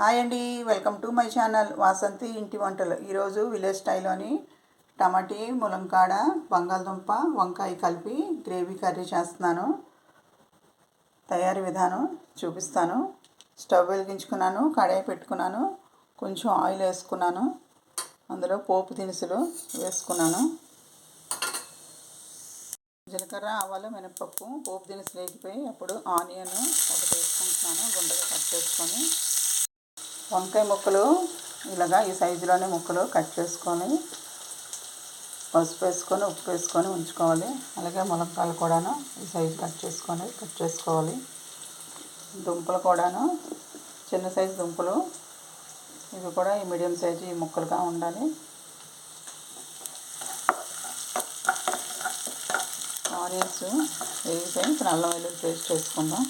Hi అండి welcome to my channel Vasanthi ఇంటి వంటలు. ఈరోజు విలేజ్ స్టైల్లోని టమాటీ ములంకాడ బంగాళదుంప వంకాయ కలిపి గ్రేవీ కర్రీ చేస్తున్నాను. తయారీ విధానం చూపిస్తాను. స్టవ్ వెలిగించుకున్నాను కడాయి పెట్టుకున్నాను కొంచెం ఆయిల్ వేసుకున్నాను. అందులో పోపు దినుసులు వేసుకున్నాను. జీలకర్ర ఆవాలు మినపప్పు పోపు దినుసులు వేగిపోయి అప్పుడు ఆనియన్ ఒకటి వేసుకుంటున్నాను గుండెగా కట్ చేసుకొని. వంకాయ ముక్కలు ఇలాగా ఈ సైజులోనే ముక్కలు కట్ చేసుకొని పసుపు వేసుకొని ఉప్పు వేసుకొని ఉంచుకోవాలి. అలాగే ములక్కాయలు కూడాను ఈ సైజు కట్ చేసుకొని కట్ చేసుకోవాలి. దుంపలు కూడాను చిన్న సైజు దుంపలు. ఇవి కూడా ఈ మీడియం సైజు ఈ ముక్కలుగా ఉండాలి. ఆనియన్స్ వేగిపోయి ఇప్పుడు అల్లం వెల్లుల్లి పేస్ట్ చేసుకుందాం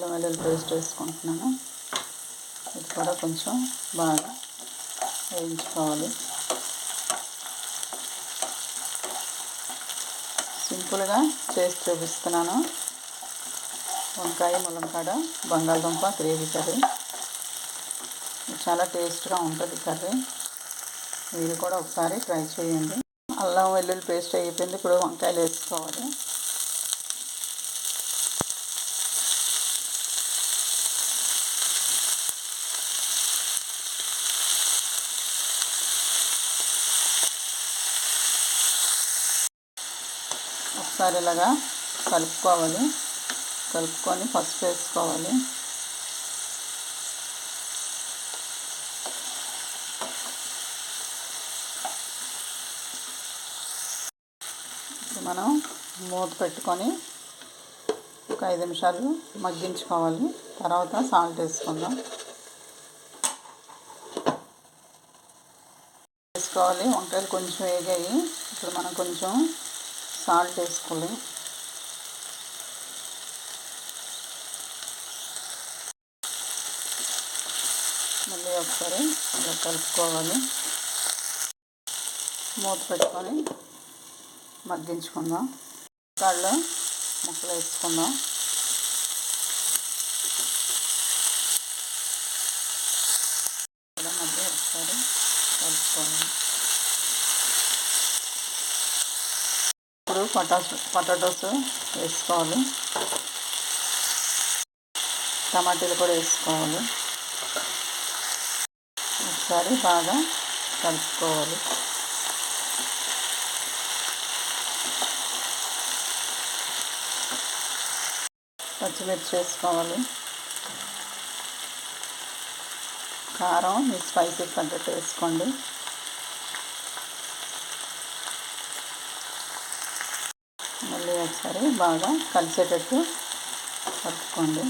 అల్లం వెల్లుల్లి పేస్ట్ వేసుకుంటున్నాను. ఇది కూడా కొంచెం బాగా వేయించుకోవాలి. సింపుల్గా చేసి చూపిస్తున్నాను. వంకాయ ములంకాడ బంగాళదుంప గ్రేవీ కర్రీ. చాలా టేస్ట్గా ఉంటుంది కర్రీ. మీరు కూడా ఒకసారి ట్రై చేయండి. అల్లం వెల్లుల్లి పేస్ట్ అయిపోయింది. ఇప్పుడు వంకాయలు వేసుకోవాలి. ఒకసారి ఇలాగా కలుపుకోవాలి. కలుపుకొని పసుపు వేసుకోవాలి. మనం మూత పెట్టుకొని ఒక ఐదు నిమిషాలు మగ్గించుకోవాలి. తర్వాత సాల్ట్ వేసుకుందాం. వేసుకోవాలి. వంకాయలు కొంచెం వేగాయి. ఇప్పుడు మనం కొంచెం సాల్ట్ వేసుకోవాలి మళ్ళీ ఒకసారి ఇలా కలుపుకోవాలి. మూత పెట్టుకొని మగ్గించుకుందాం. కాళ్ళు ముక్కలు వేసుకుందాం. మళ్ళీ ఒకసారి కలుపుకోవాలి. ఇప్పుడు పొటాటో పొటాటోస్ వేసుకోవాలి. టమాటీలు కూడా వేసుకోవాలి. ఒకసారి బాగా కలుపుకోవాలి. పచ్చిమిర్చి వేసుకోవాలి. కారం మీ స్పైసీ తగ్గట్టు వేసుకోండి. మళ్ళీ ఒకసారి బాగా కలిసేటట్టు కలుపుకోండి.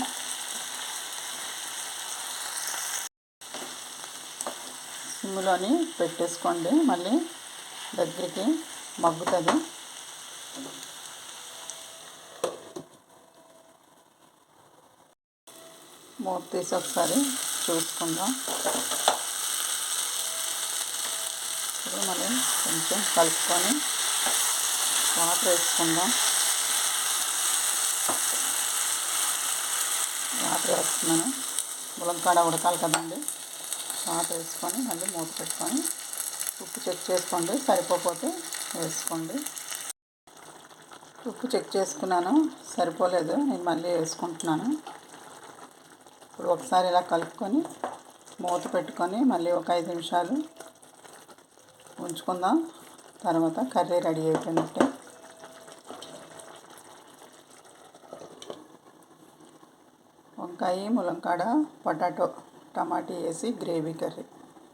సిమ్లోని పెట్టేసుకోండి. మళ్ళీ దగ్గరికి మగ్గుతుంది. మూత తీసి ఒకసారి చూసుకుందాం. మళ్ళీ కొంచెం కలుపుకొని వాటర్ వేసుకుందాం. వాటర్ వేస్తున్నాను. ములంకాడ ఉడకాలి కదండి. వాటర్ వేసుకొని మళ్ళీ మూత పెట్టుకొని ఉప్పు చెక్ చేసుకోండి. సరిపోతే వేసుకోండి. ఉప్పు చెక్ చేసుకున్నాను. సరిపోలేదు. నేను మళ్ళీ వేసుకుంటున్నాను. ఇప్పుడు ఒకసారి ఇలా కలుపుకొని మూత పెట్టుకొని మళ్ళీ ఒక ఐదు నిమిషాలు ఉంచుకుందాం. తర్వాత కర్రీ రెడీ అయిపోయినట్టే. వంకాయ ములంకాడ పొటాటో టమాటీ వేసి గ్రేవీ కర్రీ.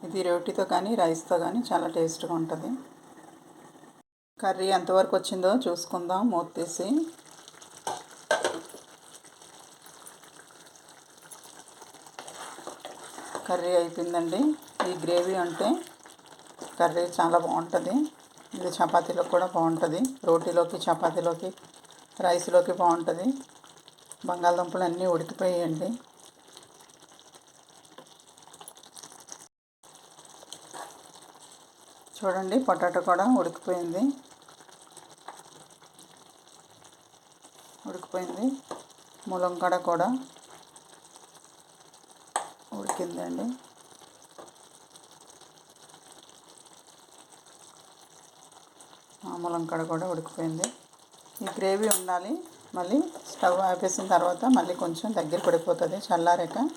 ఇది రోటీతో కానీ రైస్తో కానీ చాలా టేస్ట్గా ఉంటుంది. కర్రీ ఎంతవరకు వచ్చిందో చూసుకుందాం. మూత తీసి. కర్రీ అయిపోయిందండి. ఈ గ్రేవీ అంటే కర్రీ చాలా బాగుంటుంది. ఇది చపాతీలో కూడా బాగుంటుంది. రోటీలోకి చపాతీలోకి రైస్లోకి బాగుంటుంది. బంగాళదుంపలు అన్నీ ఉడికిపోయాయండి. చూడండి పొటాటో కూడా ఉడికిపోయింది. ఉడికిపోయింది. ములంకడ కూడా ఉడికిందండి. ములంకాడ కూడా ఉడికిపోయింది. ఈ గ్రేవీ ఉండాలి. మళ్ళీ స్టవ్ ఆపేసిన తర్వాత మళ్ళీ కొంచెం దగ్గర పడిపోతుంది చల్లారాక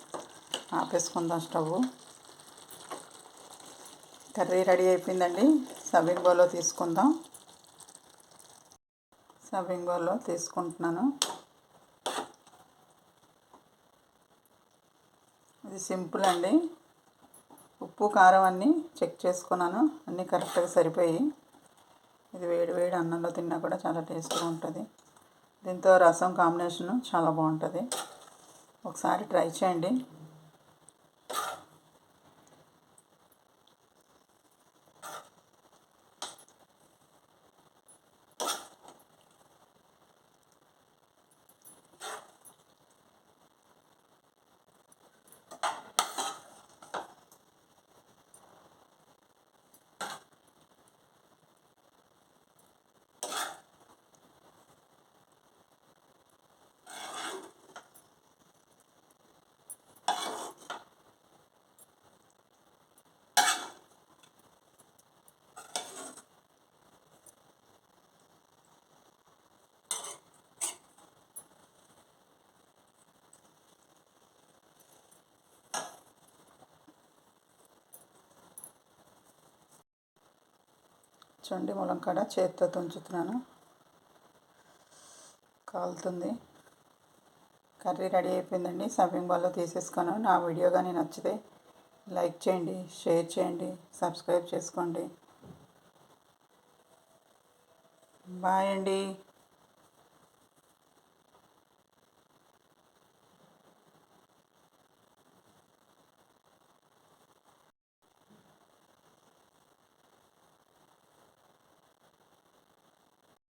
ఆపేసుకుందాం స్టవ్. కర్రీ రెడీ అయిపోయిందండి. సర్వింగ్ బౌల్లో తీసుకుందాం. సర్వింగ్ బౌల్లో తీసుకుంటున్నాను. ఇది సింపుల్ అండి. ఉప్పు కారం అన్నీ చెక్ చేసుకున్నాను. అన్నీ కరెక్ట్గా సరిపోయి. ఇది వేడి వేడి అన్నంలో తిన్నా కూడా చాలా టేస్ట్గా ఉంటుంది. దీంతో రసం కాంబినేషను చాలా బాగుంటుంది. ఒకసారి ట్రై చేయండి. చూడండి ములంకాడ చేతితో తుంచుతున్నాను. కాలుతుంది. కర్రీ రెడీ అయిపోయిందండి. సర్వింగ్ బాల్లో తీసేసుకున్నాను. నా వీడియో కానీ నచ్చితే లైక్ చేయండి షేర్ చేయండి సబ్స్క్రైబ్ చేసుకోండి. బాయ్ అండి.